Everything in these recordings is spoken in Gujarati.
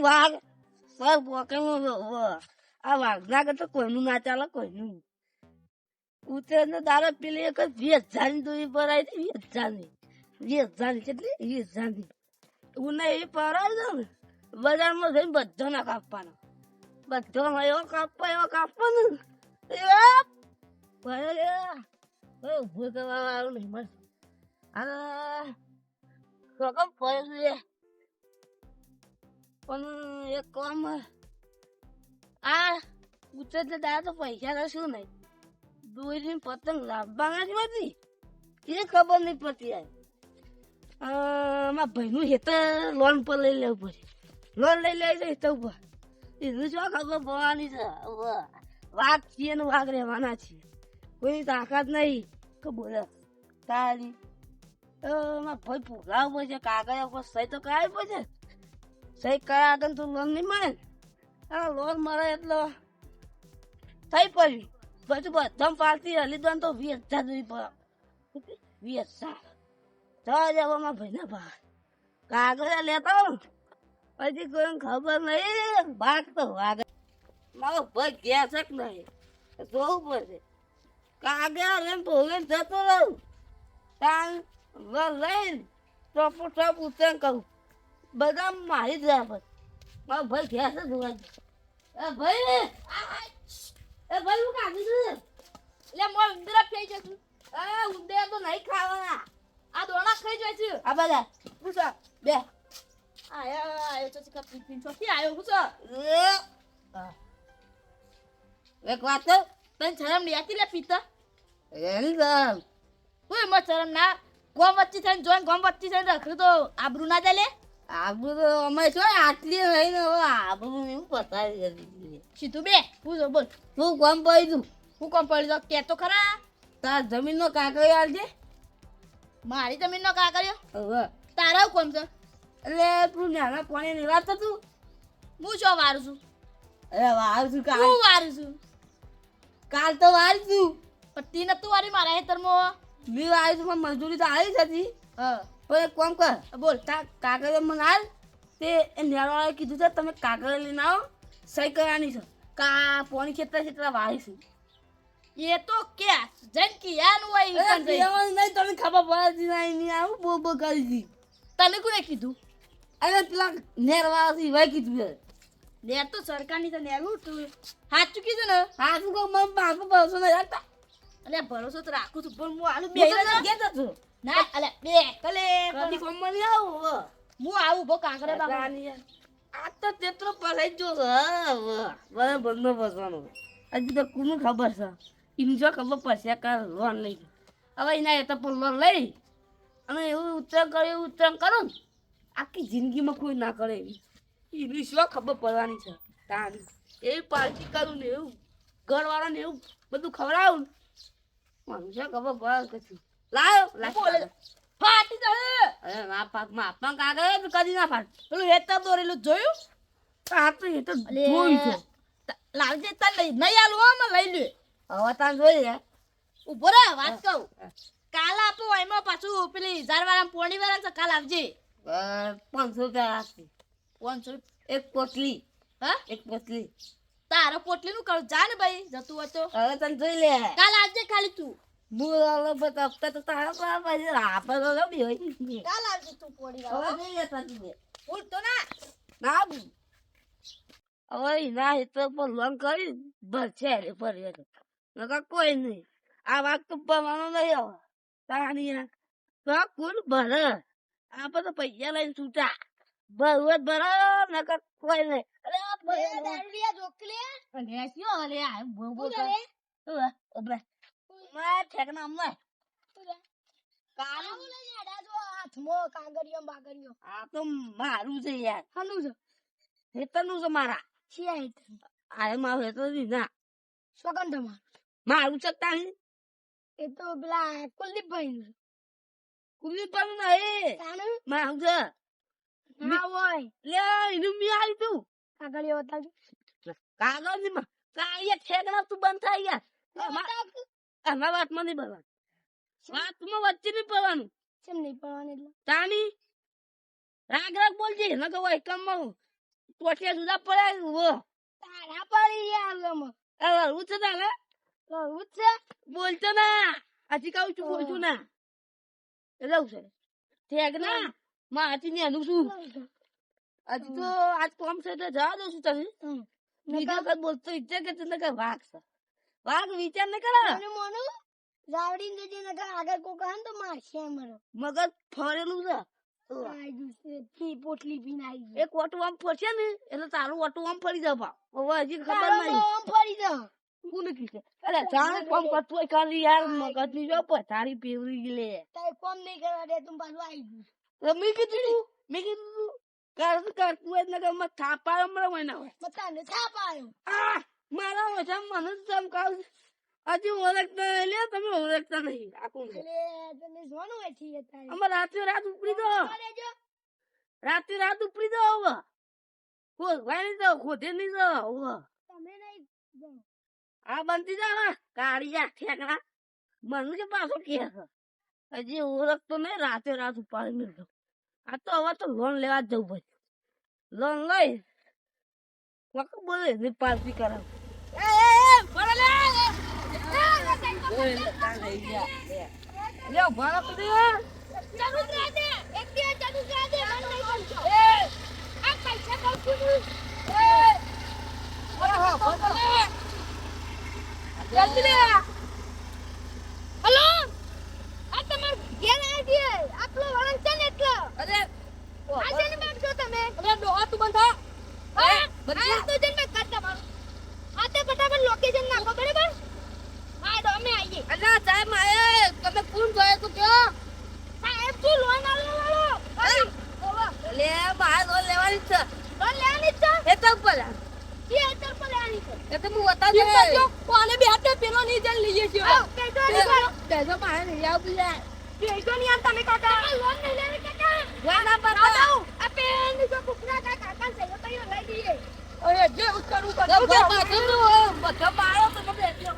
વાઘ સર પોકેમાં આ વાઘના કરતા કોઈનું ના ચાલે કોઈનું ઉતરે ને દારૂ પેલી એક વીસ હજારની દોરી ભરાય છે વીસ હજારની વીસ હજારની કેટલી વીસ હજારની ઉને એ ભરાય છે ને બજારમાં જઈને બધાને કાપવાનો બધો એવો કાપવા એવો કાપવાનો ઊભું કરવા વાળું નહીં મળે આ રકમ પડે પણ એક કામ આ ઉત્તર તો દાદા તો પૈસા તો શું નહીં. દોરી પતંગ લાવવાના જ નથી એ ખબર નહીં પડતી યાર મારા ભાઈનું હેતર લોન પર લઈ લેવું પડે. લોન લઈ લે છે હેતર ઉપર એનું શું ખબર પડવાની છે? વાત છીએ ને વાઘ રહેવાના છીએ. કોઈ તાકાત નહીં. કે બોલે તારી. મારા ભાઈ ભોગલાવ પડશે, કાગળ ઉપર સહી તો કરાવી પડશે. સહી કરા આગળ તો લોન નહીં મળે ને લોન મળે એટલે થઈ પડ્યું. બધું બધા પાર્ટી હલીદોન તો વીસ હજાર સુધી પડે. વીસ હજાર. જવા જવામાં ભાઈ ના ભા કાગળ લેતા પછી કોઈ ખબર નહીં બાગ તો વાગે. મારો ભાઈ ગયા છે કે નહીં? જોવું પડશે. કાગળ એમ ભોગે જતો રહું. તાન લઈને ટોપો ટોપ ઉતરણ કરું. બધા મારી જ રહ્યા મારો ભાઈ ગયા છે જોવા એ ભાઈ એ ભાઈ હું કાઢી દઉં એટલે મારો ઉંદરા ખાઈ જશું એ ઉંદર તો નહીં ખાવાના. આ દોણા ખાઈ જાય છે. આ બધા. પૂછો બે. આયો આયો તો ચકા પીપીન ચોથી આયો છો. હા. એક વાત કહું? તને શરમ નહીં આતી લે પીતા? એની ગરમ ઓય મત શરમ ના. ગોમ વચ્ચે થઈને જોઈને ગોમ વચ્ચે થઈને રખડું તો આબરૂ ના ચાલે? આબુ તો અમે છો આટલી નહીં ને હવે આબુ એવું પતાવી દીધી. સીધું બે? પૂછો બોલ. હું કોમ પડી હું કોમ પડી દઉં કે તો ખરા. તાર જમીનનો કાંકરી આલજે. મારી જમીનનો કાકર્યો? હવે. તારા કોમ છે? એટલે તું નાના પાણી નિવાસ તું? હું શું વારું છું? અરે વારું છું કાલ. હું વારું છું? કાલ તો વારું છું. પણ તી નતું વારી મારા હેતરમાં મેં વારું છું પણ મજૂરી તો આવી જ હતી. હા. પણ એક કામ કર. બોલ કાગળ મને હાલ તે એ નેરવાળાએ કીધું છે તમે કાગળ લઈને આવો સહી કરવાની છે. કા પોણી ખેતર ખેતર વાળીશું એ તો કે જન કે યાનું હોય જઈ. નહીં તમને ખબર પડતી નહીં આવું બહુ બહુ કરી દી. તને કોને કીધું? અરે પેલા નેરવાળાથી વહી કીધું છે. નેર તો સરકારની તો નેરું તું. સાચું કીધું ને? હાચું કહું મમ્મી બાપુ ભરોસો નહીં રાખતા. અલે ભરોસો તો રાખું છું પણ હું આલું બે ઘેર છું. ના અલે બે કલે કદી કોમમાં નહીં આવું. હું આવું બો કાંકરે બાબા આ તો તેટલો પલાઈ જો છે હવે. બંધો બસવાનો હજી તો કુનું ખબર છે? એની જો ખબર પડશે કે લોન લઈ હવે એના એ તો લોન લઈ. અને એવું ઉત્તરાયણ કરે એવું ઉત્તરાયણ કરો ને આખી જિંદગીમાં કોઈ ના કરે એવી. એની શું ખબર પડવાની છે? તાની એવી પાર્ટી કરું ને એવું ઘરવાળાને એવું બધું ખવડાવું ને મને શું ખબર પડે કશું. બોલે ફાટી જાય અરે ના પાકમાં આપણ કાગળ કદી ના ફાટ. પેલું હેતર દોરેલું જોયું? આ તો જોયું છે. લાવજે તને લઈ. નહીં આલું હો લઈ લે. હવે તાન જોઈ લે. ઊભો રે વાત કહું કાલ આપો એમાં પાછું પેલી પોણી વાળા છે કાલ આવજે. પાંચસો રૂપિયા આપી પાંચસો એક પોટલી. હા? એક પોટલી. તારો પોટલી નું કરું. જા ને ભાઈ જતું હતો તો. હવે તને જોઈ લે. કાલ આવજે ખાલી તું. હવે બધા હપ્તા તો તારા પર પછી આપણે તો ગમી હોય કાલ આવજે તું પોણી હવે લે. તાર તું ભૂલ તો ના ના બુ હવે એના હેતર પર લોન કરી. ભરશે રે ભરે નકા કોઈ નહીં આ વાત તો ભરવાનો નહીં હવે યાર તો આ કોણ ભરે આપણે તો પૈસા લઈને છૂટા ભરવું જ ભરે નકા કોઈ નહીં અરે આ ભરે જોકલે અલે શું અલે આ કરે? કરે ઓબલે મારા ઠેકના અમને કાળું હાથમાં કાગળિયો બાગળિયો. આ તો મારું છે યાર. હાનું છે? હેતરનું છે મારા. શિયા હેઠ આ મારું હેતર ના. સ્વગન તમારું મારું છે તાણી એ તો પેલા કુલદીપભાઈ નું કુલી પર નહીં તાનું? મારું છે. ના હોય. લે એનું મી આવી તું. કાગળિયો બતાવજો. કાગળની માં કાળિયા ઠેકણા તું બંધ થાય યાર. આમાં વાતમાં નહીં ભરવાનું વાતમાં વચ્ચે નહીં પડવાનું કેમ નહીં પડવાની એટલે? તાની રાગ રાગ બોલજે ન કહો એકમમાં ટોટિયા જુદા પડ્યા ઊભો તારા પડી ગમ હવે હળવું છે તારે? છે? બોલતો ના. હજી કહું છું બોલતું ના. એટલે છે? ઠેક ના. માં હજી ને એનું શું? હજી તો આજ કોમ છે એટલે જવા દઉં છું તને. હમ. વખત બોલતો વિચાર કે તને કઈ વાઘ છે. વાઘ વિચાર ન કરે. મને જાવડીને જજે નકર આગળ કોક હન તો મારશે મને મગજ ફરેલું છે. પોટલી પીને આઈ એક ઓટો આમ ફરશે ને એટલે તારું ઓટો આમ ફરી જાવ હવે હજી ખબર નહીં. આમ ફરી જા કોને કીધે અરે જાણ કોમ કરતું હોય યાર મગજની જો પથારી પેવરી લે તારે કોમ નહીં કરવા દે તું પાછું આવી ગયું. મેં કીધું મેં કીધું તું કર કરતું હોય ને કે મત થાપા હોય ના હોય. થાપ આવ્યો. મારા ઓછા મને ચમકાવ હજી ઓળખતા એટલે તમે ઓળખતા નહીં. આખું તને જોવાનું હોય અમે રાતે રાત ઉપડી દો. રાત્રે રાત ઉપડી દો હવે. ખોદવાય નહીં દો ખોદે નહીં દો હવે. તમે નહીં આ બનતી જા કાળી જા ઠેકડા. મને કે પાછો કે હજી ઓળખતો નહીં રાતે રાત ઉપાડી મેળવ્યો આ તો હવે તો લોન લેવા જવું પડશે. લોન લઈ. વખત બોલે ને પાર્ટી કરાવ લ્યો ભાડા પડી ચાલુ જ રહેજે. એક દિવસ ચાલુ જ રહેજે. મને નહીં બોલશો. આ પૈસા કહું છું ને. જલ્દી લે હલો આ તમાર ઘેર આવી આટલો વળાંક છે ને એટલો. અરે આ વાત છો તમે? અરે ડોહા તું બંધ થા હા? બદલા. આ તો જઈને કર તમારું. આ તે ફટાફટ લોકેશન નાખો બરાબર હા તો અમે આવીએ અલ્લા સાહેબ માએ તમે કોણ જોયે તો કયો સાહેબ શું લોન આલવા વાળો હા? ઓવા. લે મારે લોન લેવાની છે લોન લેવાની જ છે એ તો પર કે અતર પર લેવાની છે એ તો હું બતા દે કોને બે હાથે પેલો ની જણ લઈએ છીએ આવ, પેટો નહીં કરો. પેલો મારે નહીં આવ બીજા પેટો નહીં આલતા તમે કાકા આ લોન નહીં લેવી કાકા વાના પર આ પેન જો કુકના કાકા કાકા છે તો યો લઈ દઈએ ઓય જે ઉતરું કર બધા પાછળ તો બધા મારો તો મને એટલો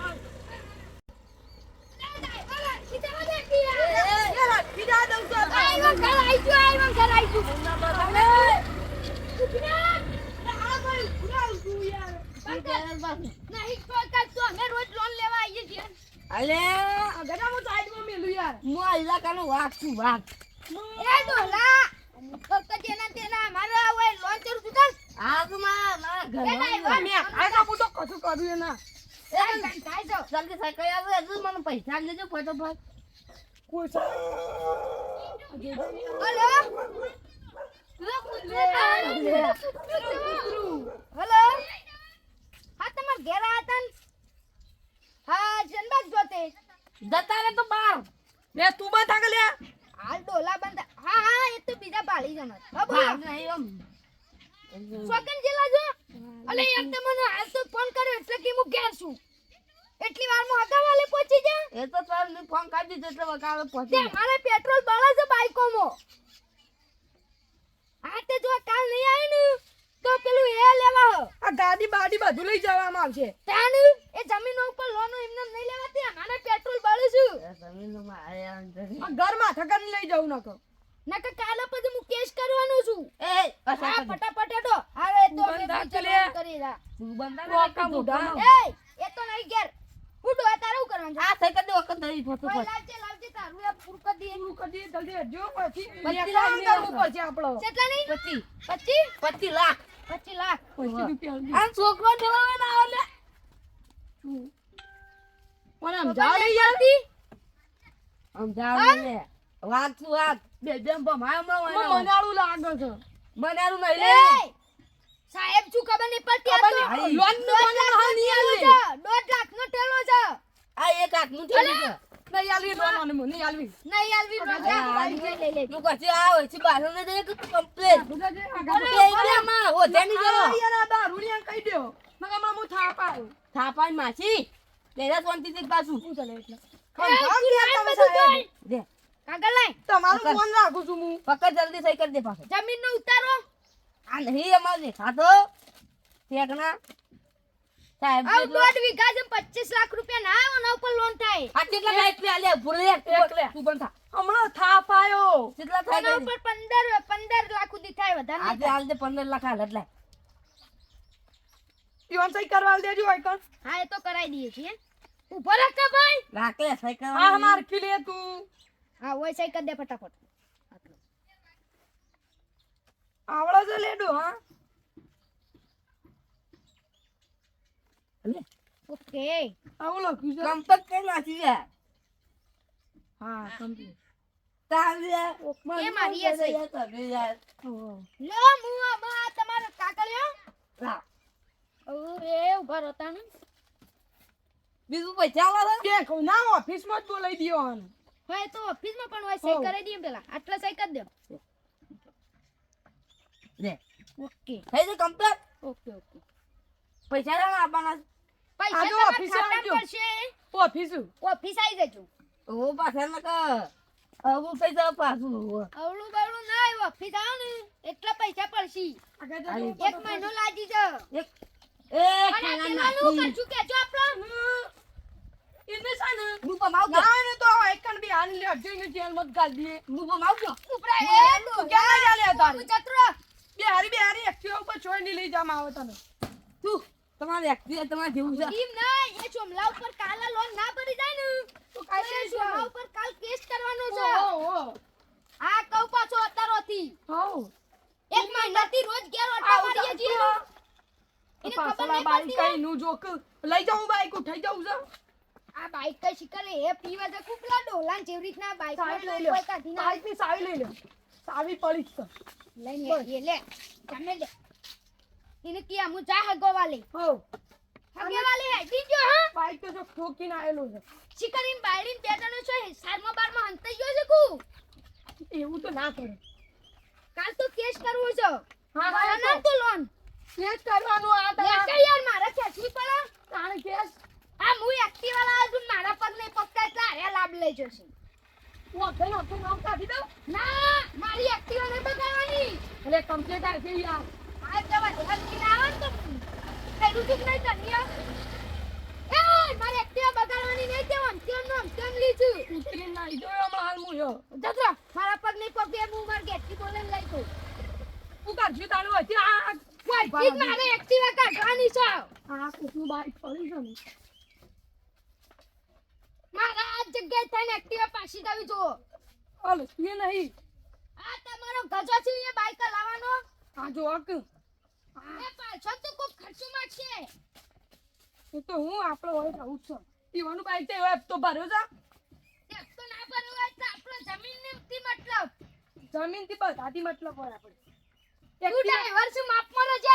સીધા દે કિયા યાર કીધા દઉં તો આઈવા ઘર આઈ ગયો આઈવા ઘર આઈ ગયો કુકના આ ભાઈ પૂરા ઉઠું યાર નહીં કોઈ કરતો અમે રોજ લોન લેવા આવીએ અલે ગડામો સાઈડમાં મેલું યાર. મો ઇલાકાનો વાઘ છું વાઘ. એ ડોલા ફક્ત તેના તેના મારા હવે લોન ચરું છું ચાલ. આ તો મારા એવા મેં આ તો હું તો કશું કર્યું એના થાય છો જલ્દી સાયકલ આવે હજુ મને પૈસા લેજો ફટાફટ. કોઈ હલો હલો હા તમાર ઘેર આયા તા ને? હા જનબાગ જોતે જતા રે તો બાર લે તું બંધ થાક લે. હાલ ડોલા બંધ. હા હા એ તો બીજા ભાળી જમ હા બોલો. નહીં ઓમ સ્વકન જેલા જો અલે એક તો મને હાલ તો ફોન કર્યો એટલે કે હું ઘેર છું. એટલી વાર હું હતા વાલે પહોંચી જા. એ તો તાર મેં ફોન કાઢી દીધો એટલે વગાડો પહોંચી મારે પેટ્રોલ બળા છે બાઈકોમાં. હા તે જો કાલ નહીં આવે ને તો પેલું એ લેવા હ. આ ગાડી બાડી બધું લઈ જવામાં આવશે. તાન? એ જમીન ઉપર લોન એમને નહીં લેવાતી મારે પેટ્રોલ બાળે છું. જમીનમાં આ ઘરમાં થકન લઈ જવું નકો નકર કાલે પછી હું કેસ કરવાનો છું. એ હા ફટાફટ હેડો હવે તો મેં કરી દા તું બંધા ટોકા બુઢા. એ એ તો નહીં ઘેર. ઉડો આ તારું કરવાનું આ થઈ કદી વખત નહીં ફોટો ભાઈ લાવજે લાવજે તારું આ પૂર કદી દે શું કરીએ જલ્દી જો પછી. પચીસ કામ લાખ કરવું પડશે આપણો. કેટલા નહીં? પચીસ. પચીસ? પચીસ લાખ. પચીસ લાખ. પચીસ રૂપિયા આ છોકરો જવા ના આવે પણ આમ જાવ લઈ યાર સમજાવ ને વાત શું વાત? બે બેમ ભમાય મનાળું લાગે છે. બનારું નહીં લે. સાહેબ શું ખબર નહીં પડતી આ નહીં. લોનનું દોઢ મને લાખનો હાલ નહીં ટેલો. છે. દોઢ લાખનો ટેલો છે. આ એક હાથનું થેલી છે. નહીં આલવી લોન મને નહીં આલવી. નહીં આલવી જોઈ લઈ લેજે. તું પછી આ હોય છે બહાર ને જઈએ કે કમ્પ્લેટ બુધાજી, આ બે ગાડી- ઇન્ડિયામાં હોધ્યાની આ જરો. યાર આ દારૂડિયાને કહી. નકર હમણાં હું થાપ આવું. થાપાઈ માસી. લેરા શાંતિથી પાછું. શું ચાલે એટલે? સમજાવ તું યાર તમે સાહેબ. દે કાગળ લાઈ. તમારું ફોન રાખું છું હું. પકડ જલ્દી સહી કરી દે પાછો. જમીનનો ઉતારો. આ નહીં અમારે દેખાતો. ઠેકના સાહેબ આવ દોઢ વીઘા છે પચીસ લાખ રૂપિયા ના આવે, એના ઉપર લોન થાય. આ કેટલા થાય એટલે? આલે ભૂલે એકલે. તું બંધ થા. હમણાં થાપ આયો. કેટલા થાય એના ઉપર પંદર પંદર લાખ સુધી થાય વધારે આજે હાલ દે પંદર લાખ હાલ એટલે. ઈવન સહી કરવા દેજો આઈકન હા એ તો કરાઈ દઈએ છીએ. ઊભો રાખ કે ભાઈ. રાખે સાયકલ હા માર ખીલે તું. હા ઓય સહી કરી દે ફટાફટ. આવડો આવડે છે લેડો હા? ઓકે. આવું. લખ્યું છે કમ્પટ કઈ નાખી હા કમ્પ્લીટ બીજું પૈસા ના કે માં જ બોલાવી દ્યો આને હા એ તો ઓફિસમાં પણ હોય હો. કરી દઈએ પેલા. આટલા સહી કરી દો. ઓકે. થઈ ગયું કમ્પ્લીટ ઓકે ઓકે. પૈસા ના આપવાના પૈસા જો તમારા આવજો. ઓફિસ ઓફિસ આવી જજો. ઓ પાછા ના કર હવે પૈસા પાછું. અવળું બવળું ના આવ્યું ઓફિસ આવો ને એટલા પૈસા પડશે. એક મહિનો લાગી જ એક એ ખાના આપણો. છે ને પમાવ કે ના તો આઈકન બી હાલ લે જેલ મત ગાલ દે હું પમાવ કે ઉપરા એ તું ના ચાલે તારી? ચતુરો બે હારી બે હારી એક્ટિવા ઉપર છોડી લઈ જામ આવે તને. તું તમારે એક્ટિવા તમારે જેવું છે. ઈમ નહીં એ ચોમલા ઉપર કાલા લોન ના ભરી જાય ને તો કાલે ચોમલા ઉપર કાલ કેસ કરવાનો છે. ઓ આ કઉ પાછો અત્યારોથી હો. એક મહિનાથી રોજ ઘેર ઓટા મારીએ છીએ એને ખબર નહીં પડતી કઈ નું જોક લઈ જાઉં બાઈક ઉઠાઈ જાઉં છે. આ બાઈક કઈ શીખરે એ પીવા છે કુપલા ને જેવી રીતના બાઈક લઈ લે બાઈકની સાવી લઈ લે સાવી પડી લઈ છે લઈ એ લે. તમે લે. એને કિયા હું જા હગો વાલે હો. હગે વાલે હેડી ગયો હા. બાઈક તો જો ઠોકીને આયેલો છે. શિકારીન બાયડીન બે છો સારમાં બારમાં હંતાઈ ગયો છે કુ? એવું તો ના કરે. કાલ તો કેસ કરવો છે. હા હા તો લોન. કેસ કરવાનો આ તો. યાર મારે ખેંચવી પડે તારે કેસ? આ હું એક્ટિવ લાવ્યો છું મારા પગ નહીં પકતા એટલે લાભ લઈ જશે વખતે નહોતું નામ કાઢી દઉં? ના મારી એક્ટિવ નહીં બગાડવાની. એટલે કમ્પ્લીટ આવી યાર આ જવા ધમકી ના આવે ને તો મારી હું હું હું આ આ આ જગ્યાએ થઈને એક્ટિવા પાછી આવી જુઓ નહીં આ તમારો ગજો છે એ બાઈક લાવવાનો? આ જો અક એ પાછળ તો કોક ખર્ચોમાં છે. એ તો હું આપણો હોય રહું છું. પીવાનું બાઈક તો એવો તો ભર્યો છે તો ના ભરવું હોય તો આપણો જમીનની ઉતી મતલબ. જમીનથી બધાથી મતલબ હોય આપણે. તું ડ્રાઈવર છે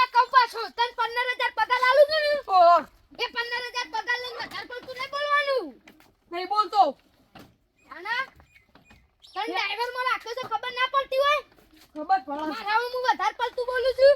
આ કહું પાછો. તને પંદર હજાર પગાર આલું છું ને. એ પંદર હજાર પગાર લઈને વધારે પડતું નહીં બોલવાનું. નહીં બોલતો. આના તને ડ્રાઈવર મને છે ખબર ના પડતી હોય? ખબર પડે. મારા હું વધારે પડતું બોલું છું.